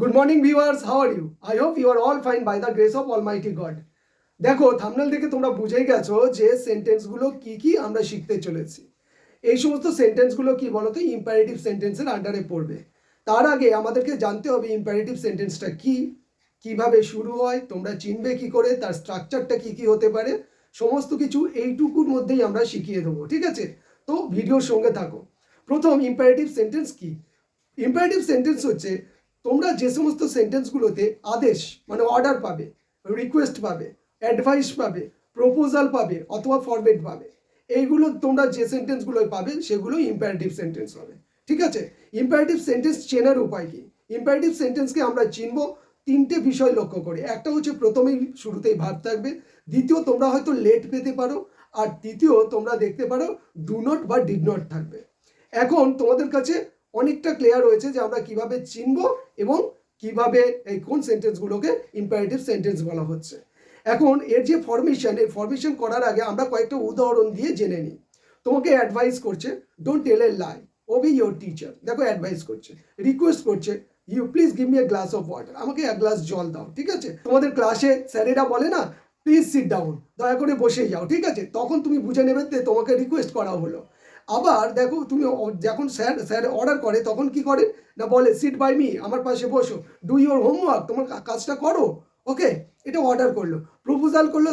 Good morning, viewers. How are you? I hope you are all fine by the grace of Almighty God. দেখো thumbnail দেখে তোমরা বুঝেই গেছো যে সেন্টেন্সগুলো কি কি আমরা শিখতে চলেছি এই সমস্ত সেন্টেন্সগুলো কি বলতো ইম্পারেটিভ সেন্টেন্সের আন্ডারে পড়বে তার আগে আমাদেরকে জানতে হবে ইম্পারেটিভ সেন্টেন্সটা কি কীভাবে শুরু হয় তোমরা চিনবে কি করে তার স্ট্রাকচারটা কি কি হতে পারে সমস্ত কিছু এইটুকুর মধ্যেই আমরা শিখিয়ে দেবো ঠিক আছে তো ভিডিওর সঙ্গে থাকো প্রথম ইম্পারেটিভ সেন্টেন্স কি ইম্পারেটিভ সেন্টেন্স হচ্ছে তোমরা যে সমস্ত সেন্টেন্সগুলোতে আদেশ মানে অর্ডার পাবে রিকোয়েস্ট পাবে অ্যাডভাইস পাবে প্রপোজাল পাবে অথবা ফরমেট পাবে, এইগুলো তোমরা যে সেন্টেন্সগুলো পাবে সেগুলো ইম্পারেটিভ সেন্টেন্স হবে। ঠিক আছে? ইম্পারেটিভ সেন্টেন্স চেনার উপায় কি? ইম্পারেটিভ সেন্টেন্সকে আমরা চিনব তিনটে বিষয় লক্ষ্য করে। একটা হচ্ছে প্রথমেই শুরুতেই ভাব থাকবে, দ্বিতীয় তোমরা হয়তো লেট পেতে পারো, আর তৃতীয় তোমরা দেখতে পারো ডু নট বা ডিড নট থাকবে। এখন তোমাদের কাছে অনেকটা ক্লিয়ার হয়েছে যে আমরা কীভাবে চিনব এবং কীভাবে এই কোন সেন্টেন্সগুলোকে ইম্পারেটিভ সেন্টেন্স বলা হচ্ছে। এখন এর যে ফরমেশন এর ফরমেশন করার আগে আমরা কয়েকটা উদাহরণ দিয়ে জেনে নিই। তোমাকে অ্যাডভাইস করছে don't tell a lie obey your teacher দেখো অ্যাডভাইস করছে রিকোয়েস্ট করছে you please give me a glass of water আমাকে এক গ্লাস জল দাও, ঠিক আছে? তোমাদের ক্লাসে স্যারেরা বলে না প্লিজ সিট ডাউন দয়া করে বসে যাও, ঠিক আছে? তখন তুমি বুঝে নেবে তোমাকে রিকোয়েস্ট করা হলো। আবার দেখো তুমি যখন স্যার স্যার অর্ডার করে, তখন কি করে? না বলে সিট বাই মি আমার পাশে বসো। ডু ইউর হোমওয়ার্ক তোমার কাজটা করো। ওকে এটা অর্ডার করল। প্রপোজাল করল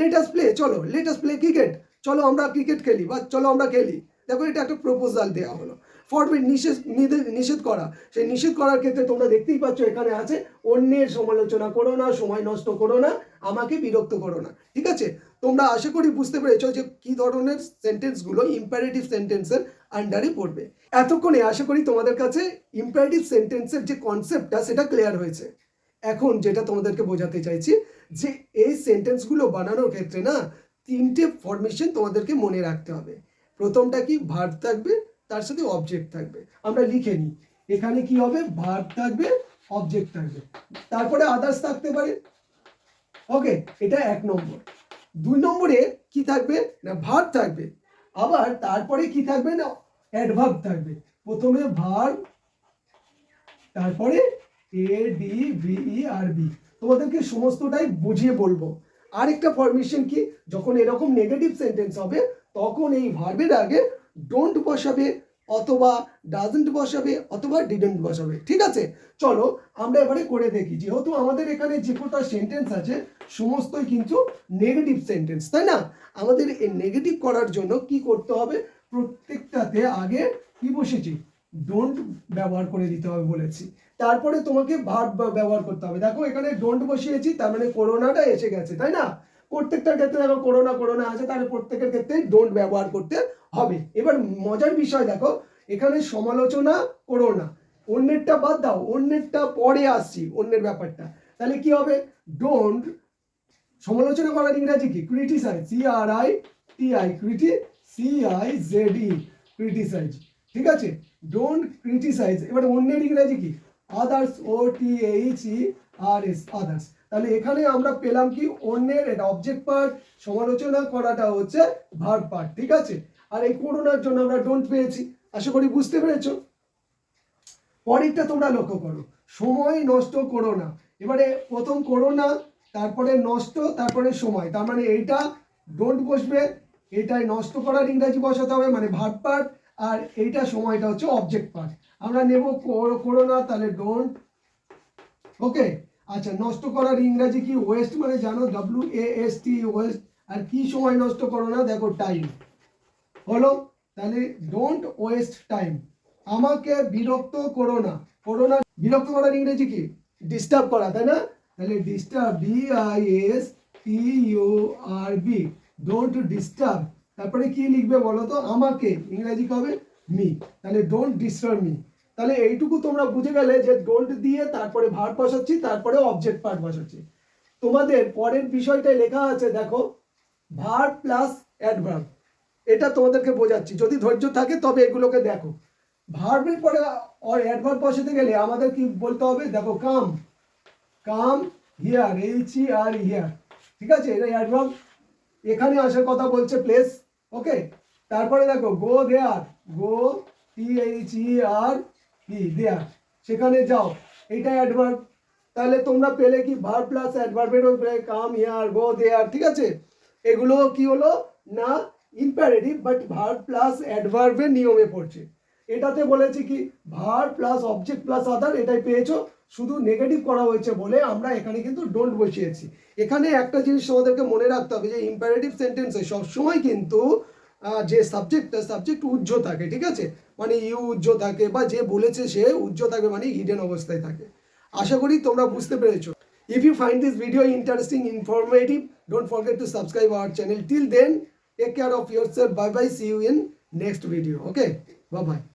লেটাস প্লে চলো লেটাস প্লে ক্রিকেট চলো আমরা ক্রিকেট খেলি বা চলো আমরা খেলি। দেখো, এটা একটা প্রপোজাল দেওয়া হলো। ফরমেট নিষেধ নিষেধ করা। সেই নিষেধ করার ক্ষেত্রে তোমরা দেখতেই পাচ্ছ এখানে আছে, অন্যের সমালোচনা করো না, সময় নষ্ট করো না, আমাকে বিরক্ত করো না। ঠিক আছে? তোমরা আশা করি বুঝতে পেরেছ যে কি ধরনের সেন্টেন্সগুলো ইম্পারেটিভ সেন্টেন্সের আন্ডারে পড়বে। এতক্ষণে আশা করি তোমাদের কাছে ইম্পারেটিভ সেন্টেন্সের যে কনসেপ্টটা সেটা ক্লিয়ার হয়েছে। এখন যেটা তোমাদেরকে বোঝাতে চাইছি, যে এই সেন্টেন্সগুলো বানানোর ক্ষেত্রে না, তিনটে ফরমেশন তোমাদেরকে মনে রাখতে হবে। প্রথমটা কি ভার্ব থাকবে তার সাথে অবজেক্ট থাকবে। আমরা লিখে নিই। এখানে কি হবে? ভার্ব থাকবে অবজেক্ট থাকবে। তারপরে আদার্স থাকতে পারে। ওকে এটা এক নম্বর। দুই নম্বরে কি থাকবে? না ভার্ব থাকবে। আবার তারপরে কি থাকবে? না অ্যাডভার্ব থাকবে। প্রথমে ভার্ব তারপরে এ ডি ভিই আর বি তোমাদেরকে সমস্তটাই বুঝিয়ে বলব। আরেকটা ফরমেশন কি? যখন এরকম নেগেটিভ সেন্টেন্স হবে, তখন এই ভার্বের আগে ডোন্ট বসাবে অথবা ডাজেন্ট বসাবে অথবা ডিডেন্ট বসাবে, ঠিক আছে? চলো আমরা এবারে করে দেখি, যেহেতু আমাদের এখানে যে কটা সেন্টেন্স আছে, সমস্তই কিন্তু নেগেটিভ সেন্টেন্স তাই না? আমাদের এই নেগেটিভ করার জন্য কি করতে হবে? প্রত্যেকটাতে আগে কি বসেছি? ডোন্ট ব্যবহার করে দিতে হবে বলেছি। তারপরে তোমাকে ভার্ব ব্যবহার করতে হবে। দেখো এখানে ডোন্ট বসিয়েছি, তার মানে করোনাটা এসে গেছে, তাই না? প্রত্যেকটার ক্ষেত্রে দেখো করোনা করোনা আছে তাহলে প্রত্যেকের ক্ষেত্রে ডোন্ট ব্যবহার করতে হবে। এবার মজার বিষয় দেখো, এখানে সমালোচনা করো না। অন্যেরটা বাদ দাও, অন্যেরটা পরে আসছি, অন্যের ব্যাপারটা। তাহলে কি হবে? ডোন্ট সমালোচনা করার ইংরাজি কি? Criticize C R I T I ক্রিটি C I Z E criticize ঠিক আছে? ডোন্ট ক্রিটিসাইজ এবার অন্যের ইংরাজি কি? Others O T H E R S others তাহলে এখানে আমরা পেলাম কি? অন্যের, এটা অবজেক্ট পার্ট সমালোচনা করাটা হচ্ছে ভার্ব পার্ট ঠিক আছে? আর এই করোনার জন্য আমরা ডোন্ট পেয়েছি। আশা করি বুঝতে পেরেছ? পরেরটা তোমরা লক্ষ্য করো। সময় নষ্ট করো না। এবারে প্রথম করো না তারপরে নষ্ট, তারপরে সময়। তার মানে এইটা ডোন্ট বসবে এটাই নষ্ট করার ইংরাজি বসাতে হবে মানে ভার্ব পার্ট আর এইটা সময়টা হচ্ছে অবজেক্ট পার্ট আমরা নেব করো না তাহলে ডোন্ট ওকে আচ্ছা নষ্ট করার ইংরাজি কি? ওয়েস্ট মানে জানো? W A S T waste আর কি সময় নষ্ট করো না? দেখো টাইম হলো, তাহলে ডোন্ট ওয়েস্ট টাইম আমাকে বিরক্ত করো না। করো না বিরক্ত করার ইংরেজি কি? ডিস্টার্ব করা, তাই না? তাহলে disturb B I S T U R B don't disturb তারপরে কি লিখবে বলো তো? আমাকে, ইংরেজি কি হবে মি তাহলে ডোন্ট ডিস্টার্ব মি তাহলে এইটুকু তোমরা বুঝে গেলে যে ডোন্ট দিয়ে তারপরে ভার বসাচ্ছি, তারপরে অবজেক্ট পার্ট বসাচ্ছি। তোমাদের পরের বিষয়টায় লেখা আছে, দেখো ভার প্লাস অ্যাডভার্ব এটা তোমাদেরকে বোঝাচ্ছি। যদি ধৈর্য থাকে, তবে এগুলোকে দেখো। ভার্বের পরে অ্যাডভার্ব বসাতে গেলে আমাদের কি বলতে হবে? দেখো come come here H E R here ঠিক আছে? এটা অ্যাডভার্ব এখানে আসার কথা বলছে প্লেস ওকে তারপরে দেখো গো দেয়ার গো টি এইচ ই আর ই দেয়ার সেখানে যাও। এটা অ্যাডভার্ব তাহলে তোমরা পেলে কি? ভার প্লাস অ্যাডভার্বের কাম হিয়ার গো দেয়ার ঠিক আছে? এগুলো কি হলো? না ইম্প্যারেটিভ বাট ভার প্লাস অ্যাডভার্বের নিয়মে পড়ছে। এটাতে বলেছে কি ভার প্লাস অবজেক্ট প্লাস আদার এটাই পেয়েছ, শুধু নেগেটিভ করা হয়েছে বলে আমরা এখানে কিন্তু ডোন্ট বসিয়েছি। এখানে একটা জিনিস তোমাদেরকে মনে রাখতে হবে যে ইম্পারেটিভ সেন্টেন্সে সবসময় কিন্তু যে সাবজেক্টটা সাবজেক্ট উজ্জ থাকে, ঠিক আছে? মানে ইউ উজ্জ থাকে বা যে বলেছে সে উজ্জ থাকে মানে হিডেন অবস্থায় থাকে। আশা করি তোমরা বুঝতে পেরেছ। If you find this video interesting informative don't forget to subscribe our channel till then Take care of yourself. Bye bye. See you in next video. Okay. Bye bye.